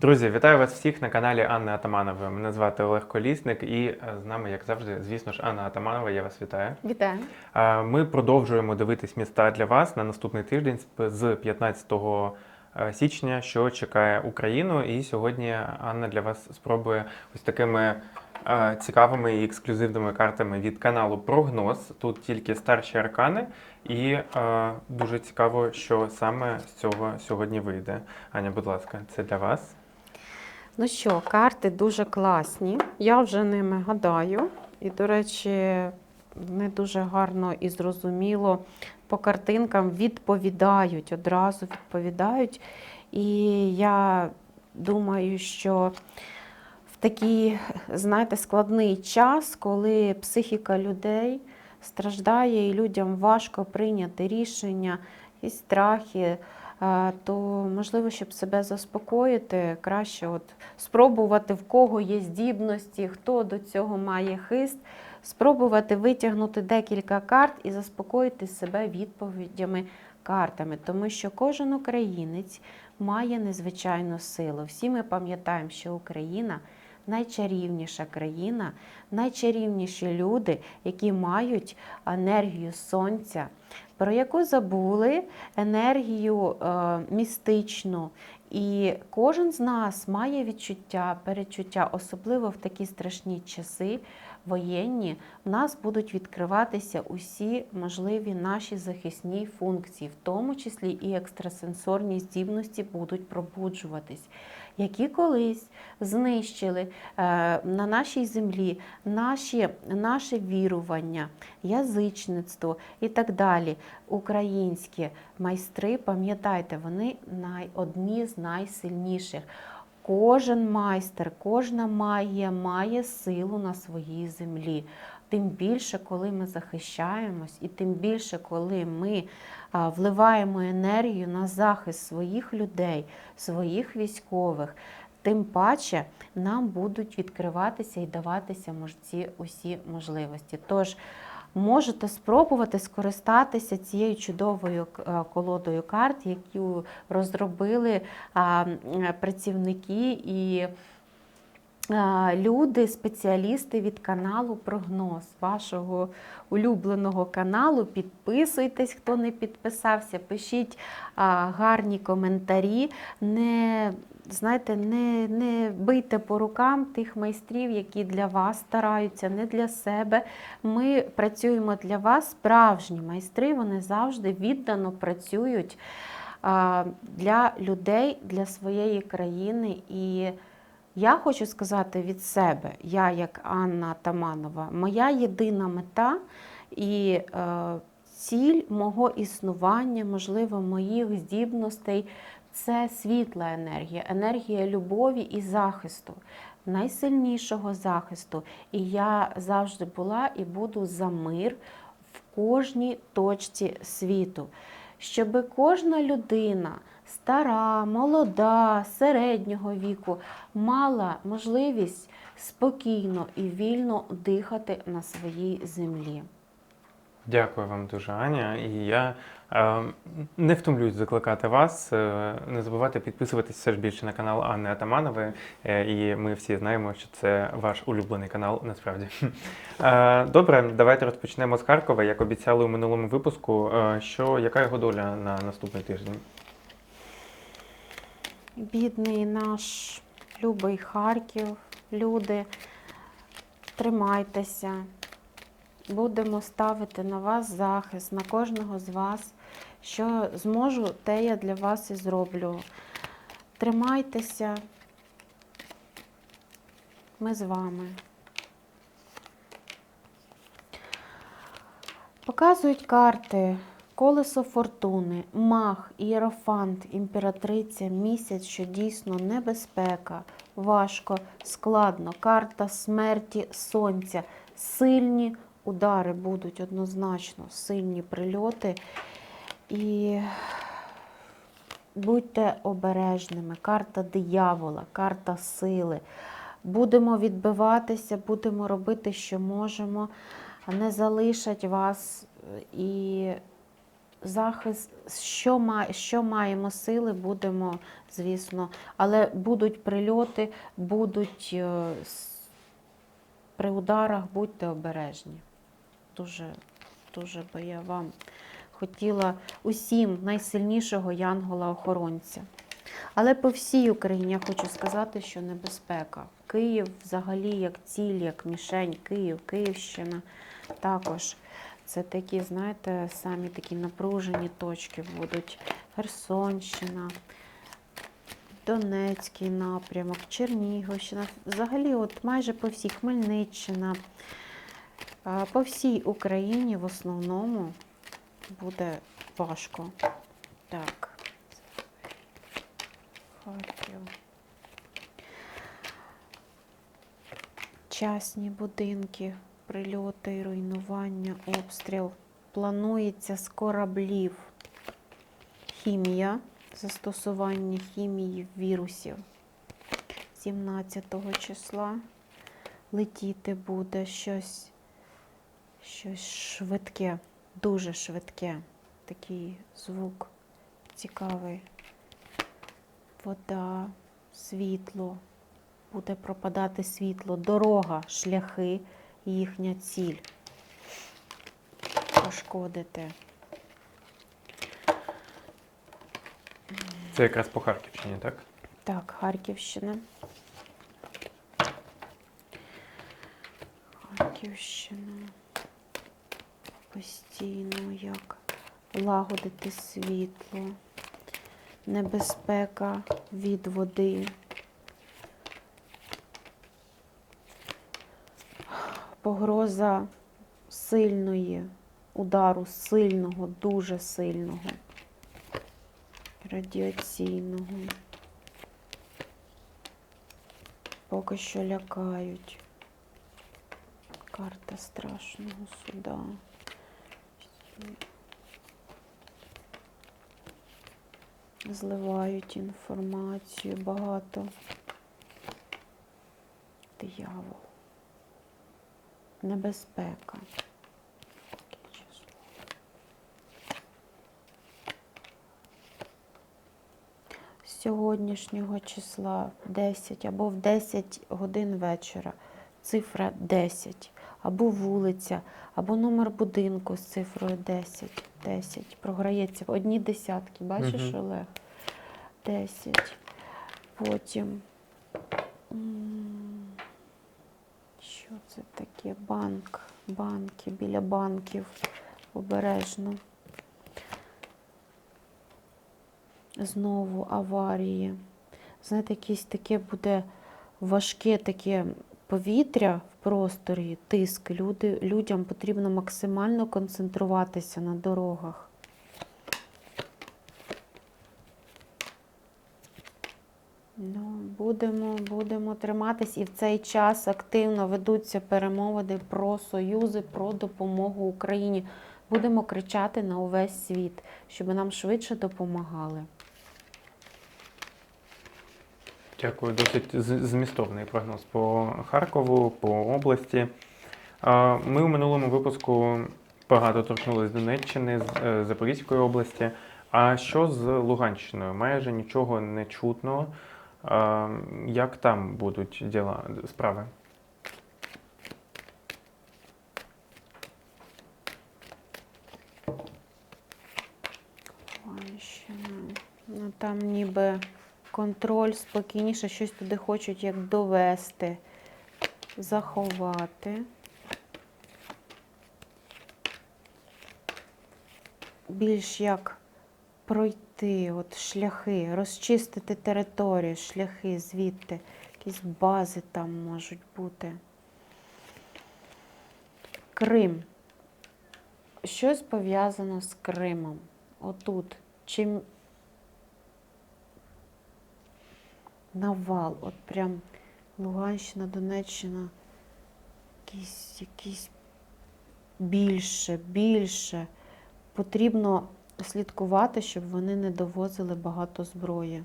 Друзі, вітаю вас всіх на каналі Анни Атаманової. Мене звати Олег Колісник, і е, з нами, як завжди, звісно ж, Анна Атаманова. Я вас вітаю. Вітаю. Е, Ми продовжуємо дивитись міста для вас на наступний тиждень з- з 15 е, січня, що чекає Україну. І сьогодні Анна для вас спробує ось такими цікавими і ексклюзивними картами від каналу Прогноз. Тут тільки старші аркани, і е, дуже цікаво, що саме з цього сьогодні вийде. Аня, будь ласка, це для вас. Ну що, карти дуже класні. Я вже ними гадаю. І, до речі, не дуже гарно і зрозуміло по картинкам відповідають, одразу відповідають. І я думаю, що в такий, знаєте, складний час, коли психіка людей страждає і людям важко прийняти рішення, і страхи, то можливо, щоб себе заспокоїти, краще от спробувати в кого є здібності, хто до цього має хист, спробувати витягнути декілька карт і заспокоїти себе відповідями картами, тому що кожен українець має незвичайну силу. Всі ми пам'ятаємо, що Україна найчарівніша країна, найчарівніші люди, які мають енергію сонця, про яку забули енергію е, містичну. І кожен з нас має відчуття, перечуття, особливо в такі страшні часи воєнні, в нас будуть відкриватися усі можливі наші захисні функції, в тому числі і екстрасенсорні здібності будуть пробуджуватись, які колись знищили е, на нашій землі наші, наше вірування, язичництво і так далі. Українські майстри, пам'ятайте, вони най, одні з найсильніших. Кожен майстер, кожна магія має силу на своїй землі. Тим більше, коли ми захищаємось, і тим більше, коли ми вливаємо енергію на захист своїх людей, своїх військових, тим паче нам будуть відкриватися і даватися ці усі можливості. Тож можете спробувати скористатися цією чудовою колодою карт, яку розробили працівники і люди, спеціалісти від каналу Прогноз, вашого улюбленого каналу. Підписуйтесь, хто не підписався, пишіть гарні коментарі. Не Знаєте, не, не бийте по рукам тих майстрів, які для вас стараються, не для себе. Ми працюємо для вас, справжні майстри, вони завжди віддано працюють для людей, для своєї країни. І я хочу сказати від себе, я як Анна Таманова, моя єдина мета і е, ціль мого існування, можливо, моїх здібностей це світла енергія, енергія любові і захисту, найсильнішого захисту. І я завжди була і буду за мир в кожній точці світу, щоб кожна людина, стара, молода, середнього віку, мала можливість спокійно і вільно дихати на своїй землі. Дякую вам дуже, Аня. І я е, не втомлюсь закликати вас. Е, не забувайте підписуватись все ж більше на канал Анни Атаманової. Е, і ми всі знаємо, що це ваш улюблений канал насправді. Е, добре, давайте розпочнемо з Харкова. Як обіцяли у минулому випуску, е, що яка його доля на наступний тиждень? Бідний наш любий Харків, люди, тримайтеся. Будемо ставити на вас захист, на кожного з вас. Що зможу, те я для вас і зроблю. Тримайтеся. Ми з вами. Показують карти. Колесо фортуни, мах, ієрофант, імператриця, місяць, що дійсно небезпека, важко, складно, карта смерті, сонця, сильні удари будуть однозначно, сильні прильоти. І будьте обережними. Карта диявола, карта сили. Будемо відбиватися, будемо робити, що можемо. Не залишать вас е, і захист, що, що маємо сили, будемо, звісно, але будуть прильоти, будуть е, при ударах, будьте обережні. Дуже, дуже би я вам хотіла усім найсильнішого янгола-охоронця. Але по всій Україні я хочу сказати, що небезпека. Київ взагалі як ціль, як мішень, Київ, Київщина також. Це такі, знаєте, самі такі напружені точки будуть. Херсонщина, Донецький напрямок, Чернігівщина. Взагалі, от майже по всій Хмельниччина. По всій Україні в основному буде важко. Так. Харків. Частні будинки, прильоти, руйнування, обстріл. Планується з кораблів хімія, застосування хімії вірусів. 17 числа летіти буде щось, щось швидке, дуже швидке. Такий звук цікавий. Вода, світло, буде пропадати світло, дорога, шляхи, їхня ціль. Пошкодити. Це якраз по Харківщині, так? Так, Харківщина. Харківщина. Постійно як лагодити світло, небезпека від води. Погроза сильної, удару сильного, дуже сильного, радіаційного. Поки що лякають. Карта страшного суда. Зливають інформацію багато. Диявол. Небезпека. З сьогоднішнього числа 10 або в 10 годин вечора цифра 10, або вулиця, або номер будинку з цифрою 10. 10. Програється в одні десятки. Бачиш, Мгм. Олег? 10. Потім. Що це таке? Банк. Банки біля банків. Обережно. Знову аварії. Знаєте, якесь таке буде важке таке повітря в просторі, тиск. Люди, людям потрібно максимально концентруватися на дорогах. Ну, будемо, будемо триматись і в цей час активно ведуться перемовини про союзи, про допомогу Україні. Будемо кричати на увесь світ, щоб нам швидше допомагали. Дякую, досить змістовний прогноз по Харкову, по області. Ми у минулому випуску багато торкнулися Донеччини, е, Запорізької області. А що з Луганщиною? Майже нічого не чутно. Як там будуть діла, справи? Ну, там ніби контроль спокійніше, щось туди хочуть як довести, заховати. Більш як пройти, от шляхи, розчистити територію, шляхи звідти, якісь бази там можуть бути. Крим. Щось пов'язано з Кримом. Отут. Чим навал, от прям Луганщина, Донеччина, якісь, якісь більше, більше. Потрібно слідкувати, щоб вони не довозили багато зброї.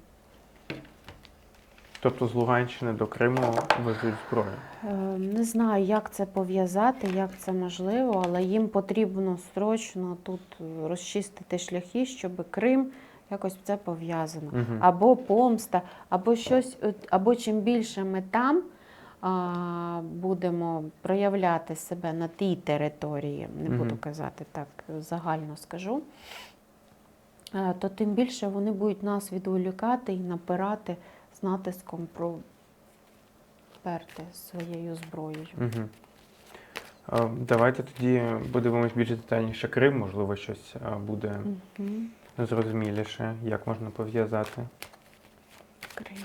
Тобто з Луганщини до Криму везуть зброю. Е, Не знаю, як це пов'язати, як це можливо, але їм потрібно строчно тут розчистити шляхи, щоб Крим якось це пов'язано. Угу. Або помста, або щось, або чим більше ми там а, будемо проявляти себе на тій території, не буду казати так, загально скажу, то тим більше вони будуть нас відволікати і напирати з натиском про перти своєю зброєю. Угу. Давайте тоді подивимось більш детальніше Крим, можливо, щось буде Мгм. зрозуміліше, як можна пов'язати. Крим.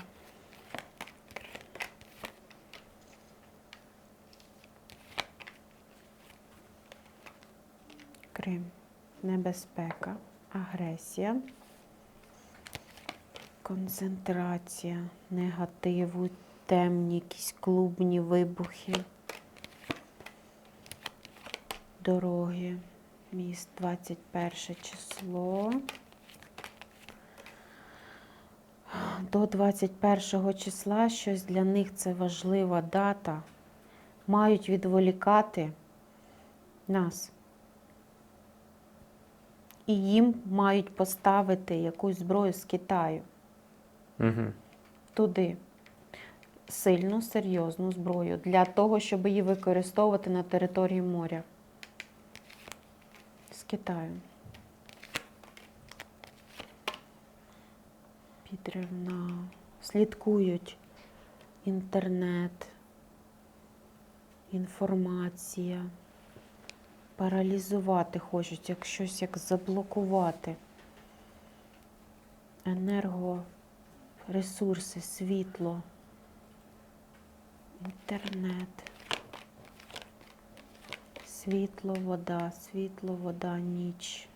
Крим. Небезпека, агресія, концентрація негативу, темні якісь клубні вибухи, дороги, міст 21 число. До 21 числа щось для них це важлива дата. Мають відволікати нас. І їм мають поставити якусь зброю з Китаю Угу. туди. Сильну, серйозну зброю для того, щоб її використовувати на території моря. З Китаю. Підривна. Слідкують інтернет, інформація. Паралізувати хочуть, як щось як заблокувати. Енергоресурси, світло, інтернет. Світло, вода, світло, вода, ніч.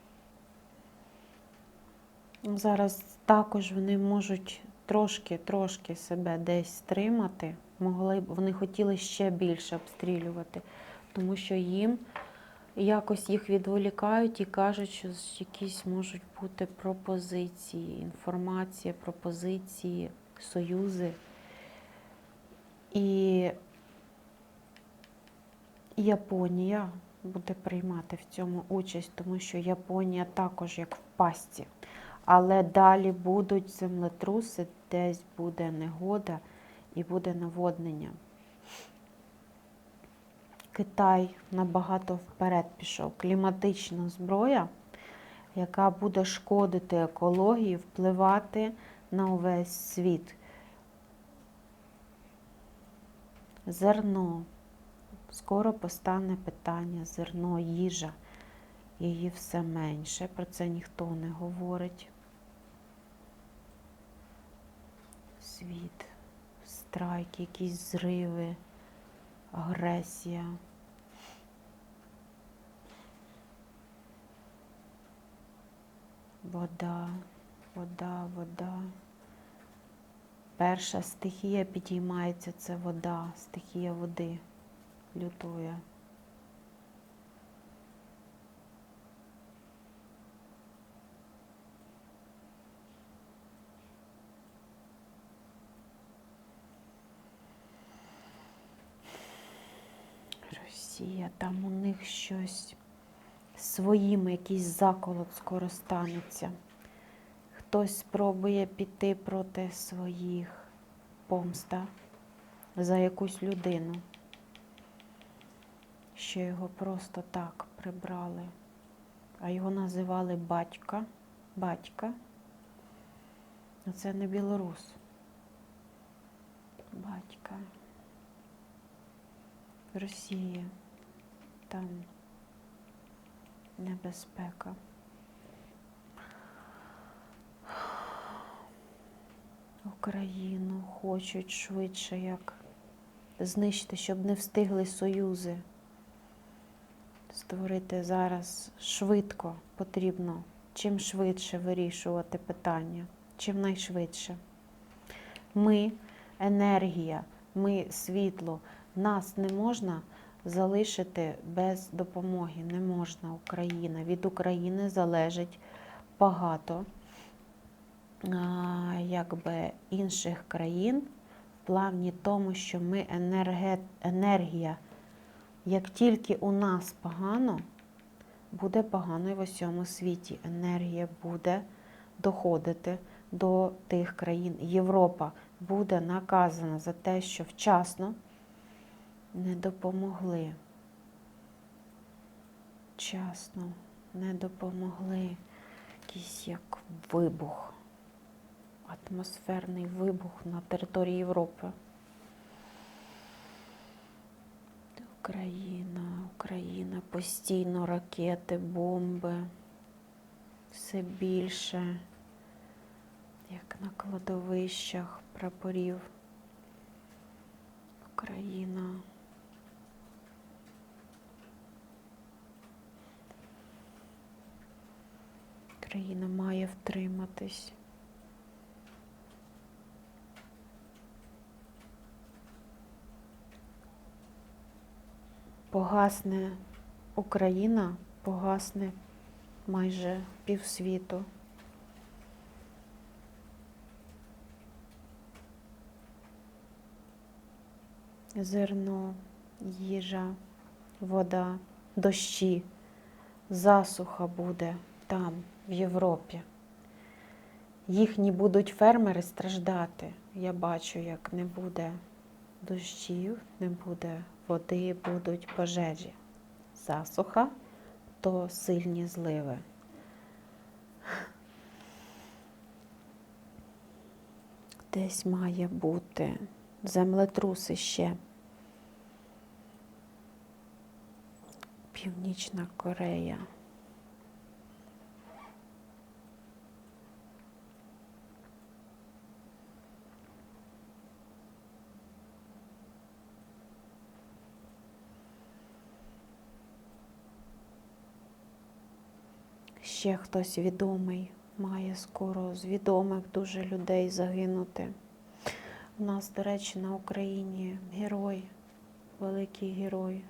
Ну, Зараз також вони можуть трошки-трошки себе десь стримати. Могли б, вони хотіли ще більше обстрілювати, тому що їм якось їх відволікають і кажуть, що якісь можуть бути пропозиції, інформація, пропозиції, союзи. І Японія буде приймати в цьому участь, тому що Японія також як в пастці. Але далі будуть землетруси, десь буде негода і буде наводнення. Китай набагато вперед пішов. Кліматична зброя, яка буде шкодити екології, впливати на увесь світ. Зерно. Скоро постане питання зерно, їжа. Її все менше, про це ніхто не говорить. Світ, страйки, якісь зриви, агресія. Вода, вода, вода. Перша стихія підіймається це вода, стихія води лютує. Росія, там у них щось своїм якийсь заколот скоро станеться. Хтось спробує піти проти своїх помста за якусь людину, що його просто так прибрали, а його називали батька. Батька. Це не білорус. Батька. Росія. Там небезпека. Україну хочуть швидше як знищити, щоб не встигли союзи. Створити зараз швидко потрібно, чим швидше вирішувати питання, чим найшвидше. Ми енергія, ми світло, нас не можна залишити без допомоги. Не можна Україна. Від України залежить багато якби, інших країн, в плані тому, що ми енерге... енергія. Як тільки у нас погано, буде погано і в усьому світі. Енергія буде доходити до тих країн. Європа буде наказана за те, що вчасно не допомогли. Вчасно не допомогли. Якийсь як вибух, атмосферний вибух на території Європи. Україна, Україна, постійно ракети, бомби, все більше, як на кладовищах прапорів. Україна. Країна має втриматись. Погасне Україна, погасне майже півсвіту. Зерно, їжа, вода, дощі, засуха буде там, в Європі. Їхні будуть фермери страждати. Я бачу, як не буде дощів, не буде води, будуть пожежі. Засуха то сильні зливи. Десь має бути землетруси ще. Північна Корея. Ще хтось відомий має скоро з відомих дуже людей загинути. У нас, до речі, на Україні герой, великий герой.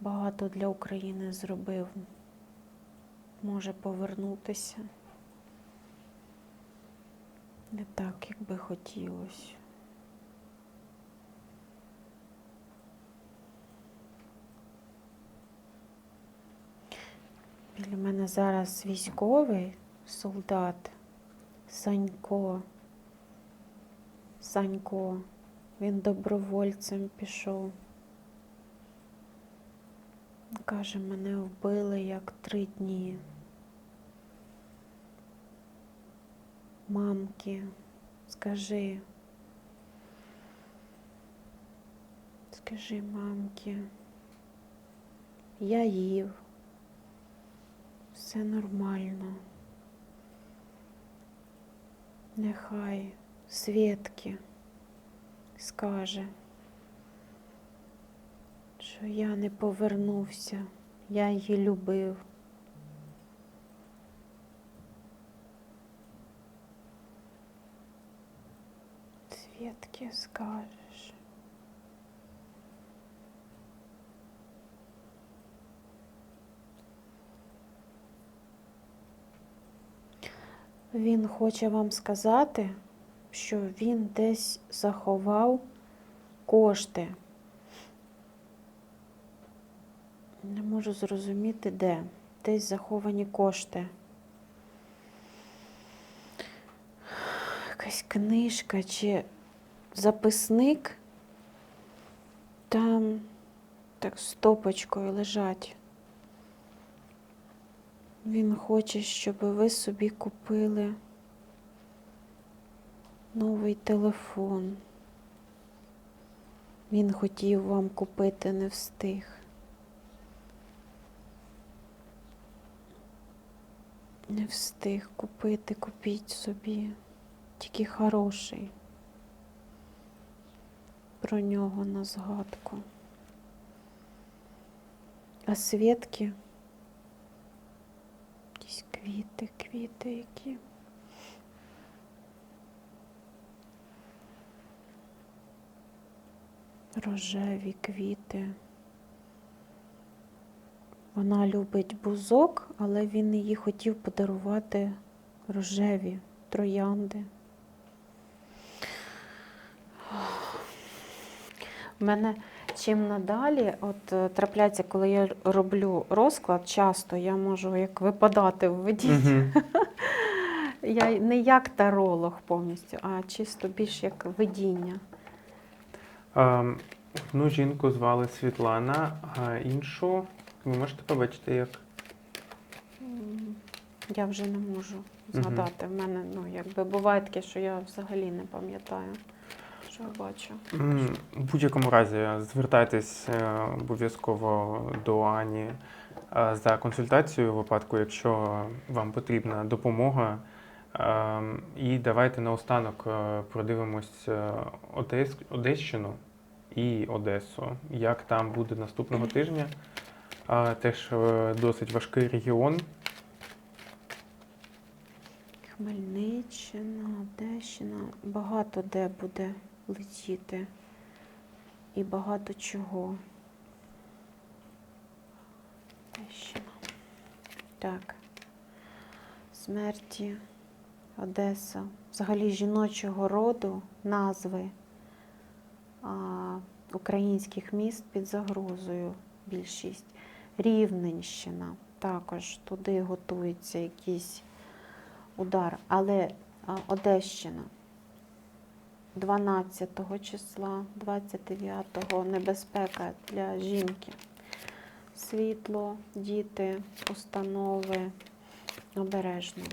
Багато для України зробив. Може повернутися. Не так, як би хотілося. Біля мене зараз військовий солдат Санько. Санько. Він добровольцем пішов. Каже, мене вбили як три дні. Мамки, скажи. Скажи, мамки, я їв. Все нормально. Нехай Свідки скаже, що я не повернувся, я її любив. Свідки скажеш. Він хоче вам сказати, що він десь заховав кошти. Не можу зрозуміти, де. Десь заховані кошти. Якась книжка чи записник там так стопочкою лежать. Він хоче, щоб ви собі купили новий телефон. Він хотів вам купити, не встиг. Не встиг купити, купіть собі. Тільки хороший. Про нього на згадку. А свідки? Квіти, квіти які. Рожеві квіти. Вона любить бузок, але він її хотів подарувати рожеві троянди. У мене чим надалі, от е, трапляється, коли я роблю розклад, часто я можу як випадати в воді. Мгм. Я не як таролог повністю, а чисто більш як видіння. Ем, Одну жінку звали Світлана, а іншу ви можете побачити як. Я вже не можу згадати. В мене ну, якби буває таке, що я взагалі не пам'ятаю, що я бачу. В будь-якому разі звертайтесь е, обов'язково до Ані е, за консультацією у випадку, якщо вам потрібна допомога. Ем, І давайте наостанок е, продивимось Одес, Одещину і Одесу. Як там буде наступного тижня? Теж досить важкий регіон. Хмельниччина, Одещина, багато де буде летіти. І багато чого. Так. Смерті, Одеса. Взагалі жіночого роду назви а, українських міст під загрозою більшість. Рівненщина. Також туди готується якийсь удар. Але а, Одещина 12 числа, 29-го небезпека для жінки. Світло, діти, установи. Обережно.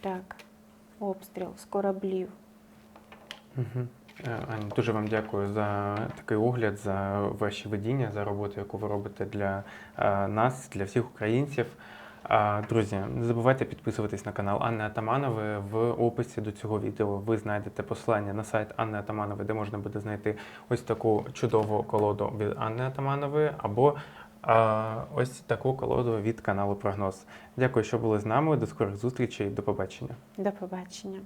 Так, обстріл з кораблів. Е, Аня, дуже вам дякую за такий огляд, за ваші видіння, за роботу, яку ви робите для е, нас, для всіх українців. Друзі, не забувайте підписуватись на канал Анни Атаманови. В описі до цього відео ви знайдете посилання на сайт Анни Атаманови, де можна буде знайти ось таку чудову колоду від Анни Атаманової, або а, ось таку колоду від каналу Прогноз. Дякую, що були з нами. До скорих зустрічей. До побачення. До побачення.